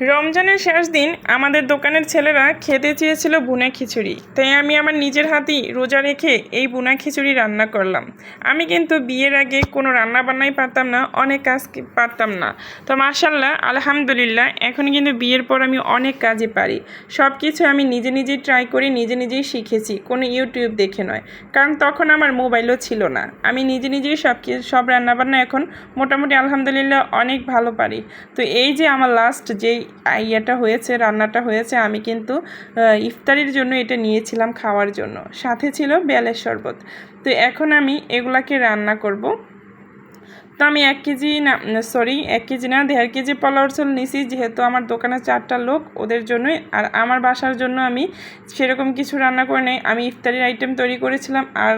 রমজানের শেষ দিন আমাদের দোকানের ছেলেরা খেতে চেয়েছিল বুনা খিচুড়ি। তাই আমি আমার নিজের হাতেই রোজা রেখে এই বুনা খিচুড়ি রান্না করলাম। আমি কিন্তু বিয়ের আগে কোনো রান্না বান্নাই পারতাম না, অনেক কাজ পারতাম না। তো মার্শাল্লাহ আলহামদুলিল্লাহ, এখন কিন্তু বিয়ের পর আমি অনেক কাজই পারি। সব কিছু আমি নিজে নিজেই ট্রাই করে, নিজে নিজেই শিখেছি, কোনো ইউটিউব দেখে নয়। কারণ তখন আমার মোবাইলও ছিল না। আমি নিজে নিজেই সব সব রান্নাবান্না এখন মোটামুটি আলহামদুলিল্লাহ অনেক ভালো পারি। তো এই যে আমার লাস্ট যেই ইয়েটা হয়েছে, রান্নাটা হয়েছে। আমি কিন্তু ইফতারির জন্য এটা নিয়েছিলাম খাওয়ার জন্য। সাথে ছিল বেলের শরবত। তো এখন আমি এগুলাকে রান্না করব। তো আমি এক কেজি না সরি এক কেজি না, দেড় কেজি পোলাওর চাল নিছি, যেহেতু আমার দোকানে চারটা লোক, ওদের জন্যই। আর আমার বাসার জন্য আমি সেরকম কিছু রান্না করে নেই। আমি ইফতারির আইটেম তৈরি করেছিলাম আর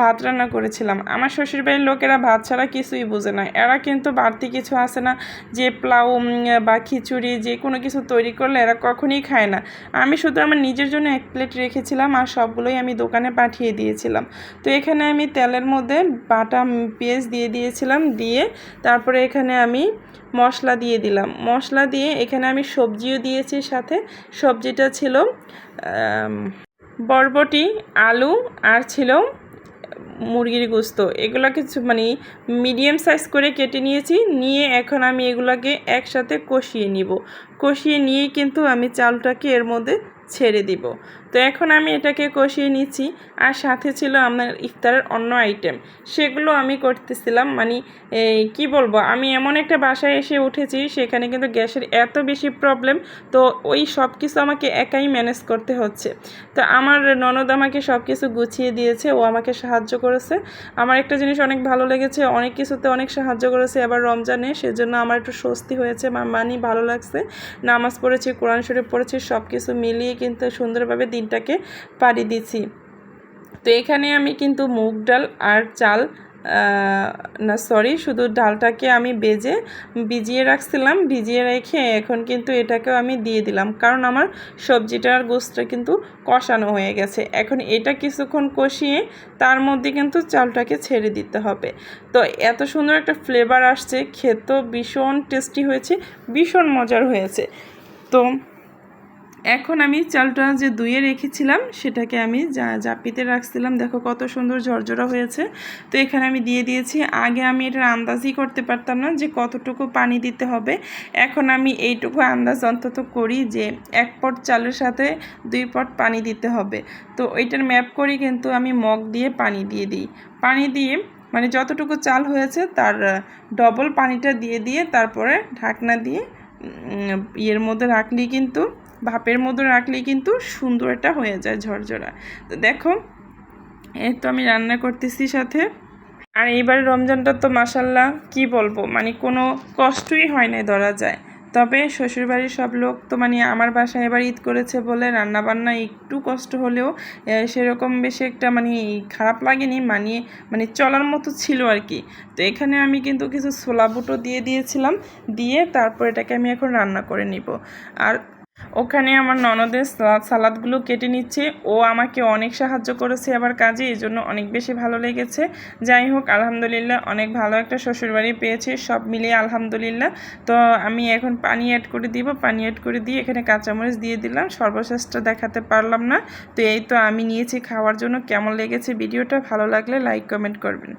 ভাত রান্না করেছিলাম। আমার শ্বশুরবাড়ির লোকেরা ভাত ছাড়া কিছুই বোঝে না। এরা কিন্তু বাড়তি কিছু আসে না, যে পোলাও বা খিচুড়ি, যে কোনো কিছু তৈরি করলে এরা কখনোই খায় না। আমি শুধু আমার নিজের জন্য এক প্লেট রেখেছিলাম আর সবগুলোই আমি দোকানে পাঠিয়ে দিয়েছিলাম। তো এখানে আমি তেলের মধ্যে বাটা পেঁয়াজ দিয়ে দিয়েছিলাম। দিয়ে তারপরে এখানে আমি মশলা দিয়ে দিলাম। মশলা দিয়ে এখানে আমি সবজিও দিয়েছি সাথে। সবজিটা ছিল বরবটি, আলু আর ছিল মুরগির গোস্ত। এগুলোকে ছ- মানে মিডিয়াম সাইজ করে কেটে নিয়েছি। নিয়ে এখন আমি এগুলোকে একসাথে কষিয়ে নিব। কষিয়ে নিয়ে কিন্তু আমি চালটাকে এর মধ্যে ছেড়ে দিব। তো এখন আমি এটাকে কষিয়ে নিচ্ছি। আর সাথে ছিল আমার ইফতারের অন্য আইটেম সেগুলো আমি করতেছিলাম। মানে কি বলব? আমি এমন একটা বাসায় এসে উঠেছি, সেখানে কিন্তু গ্যাসের এত বেশি প্রবলেম তো ওই সব কিছু আমাকে একাই ম্যানেজ করতে হচ্ছে। তো আমার ননদ আমাকে সব কিছু গুছিয়ে দিয়েছে, ও আমাকে সাহায্য করেছে। আমার একটা জিনিস অনেক ভালো লেগেছে, অনেক কিছুতে অনেক সাহায্য করেছে। এবার রমজানে সেজন্য আমার একটু স্বস্তি হয়েছে, আমার মানি ভালো লাগছে। নামাজ পড়েছি, কোরআন শরীফ পড়েছি সব কিছু মিলিয়ে কিন্তু সুন্দরভাবে দিনটাকে পাড়ি দিছি তো এখানে আমি কিন্তু মুগ ডাল আর চাল না সরি শুধু ডালটাকে আমি বেজে ভিজিয়ে রাখছিলাম। ভিজিয়ে রেখে এখন কিন্তু এটাকেও আমি দিয়ে দিলাম। কারণ আমার সবজিটা আর গোস্তটা কিন্তু কষানো হয়ে গেছে। এখন এটা কিছুক্ষণ কষিয়ে তার মধ্যে কিন্তু চালটাকে ছেড়ে দিতে হবে। তো এত সুন্দর একটা ফ্লেভার আসছে। খেতেও ভীষণ টেস্টি হয়েছে, ভীষণ মজার হয়েছে। তো এখন আমি চালটা যে ধুয়ে রেখেছিলাম, সেটাকে আমি যা জাপিতে রাখছিলাম। দেখো কত সুন্দর ঝরঝরা হয়েছে। তো এখানে আমি দিয়ে দিয়েছি। আগে আমি এটার আন্দাজই করতে পারতাম না যে কতটুকু পানি দিতে হবে। এখন আমি এইটুকু আন্দাজ অন্তত করি যে এক পট চালের সাথে দুই পট পানি দিতে হবে। তো ওইটার ম্যাপ করি কিন্তু আমি মগ দিয়ে পানি দিয়ে দিই। পানি দিয়ে মানে যতটুকু চাল হয়েছে তার ডবল পানিটা দিয়ে দিয়ে তারপরে ঢাকনা দিয়ে ইয়ের মধ্যে রাখলেই কিন্তু ভাপের মধ্যে রাখলেই কিন্তু সুন্দর একটা হয়ে যায় ঝরঝরা। তো দেখো, এই তো আমি রান্না করতেছি সাথে। আর এইবার রমজানটা তো মাসাল্লাহ কি বলব? মানে কোনো কষ্টই হয় না ধরা যায়। তবে শ্বশুরবাড়ির সব লোক তো মানে আমার বাসায় এবার ঈদ করেছে বলে রান্না বান্না একটু কষ্ট হলেও সেরকম বেশি একটা মানে খারাপ লাগেনি মানিয়ে মানে চলার মতো ছিল আর কি। তো এখানে আমি কিন্তু কিছু ছোলা বুটো দিয়ে দিয়েছিলাম, দিয়ে তারপর এটাকে আমি এখন রান্না করে নিব। আর ওখানে আমার ননদের সালাদ সালাদগুলো কেটে নিচ্ছে। ও আমাকে অনেক সাহায্য করেছে আবার কাজে, এই জন্য অনেক বেশি ভালো লেগেছে। যাই হোক, আলহামদুলিল্লাহ অনেক ভালো একটা শ্বশুরবাড়ি পেয়েছি, সব মিলিয়ে আলহামদুলিল্লাহ। তো আমি এখন পানি অ্যাড করে দিব, পানি অ্যাড করে দিয়ে এখানে কাঁচামরিচ দিয়ে দিলাম, সর্বশেষটা দেখাতে পারলাম না। তো এই তো আমি নিয়েছি খাওয়ার জন্য, কেমন লেগেছে ভিডিওটা, ভালো লাগলে লাইক কমেন্ট করবেন।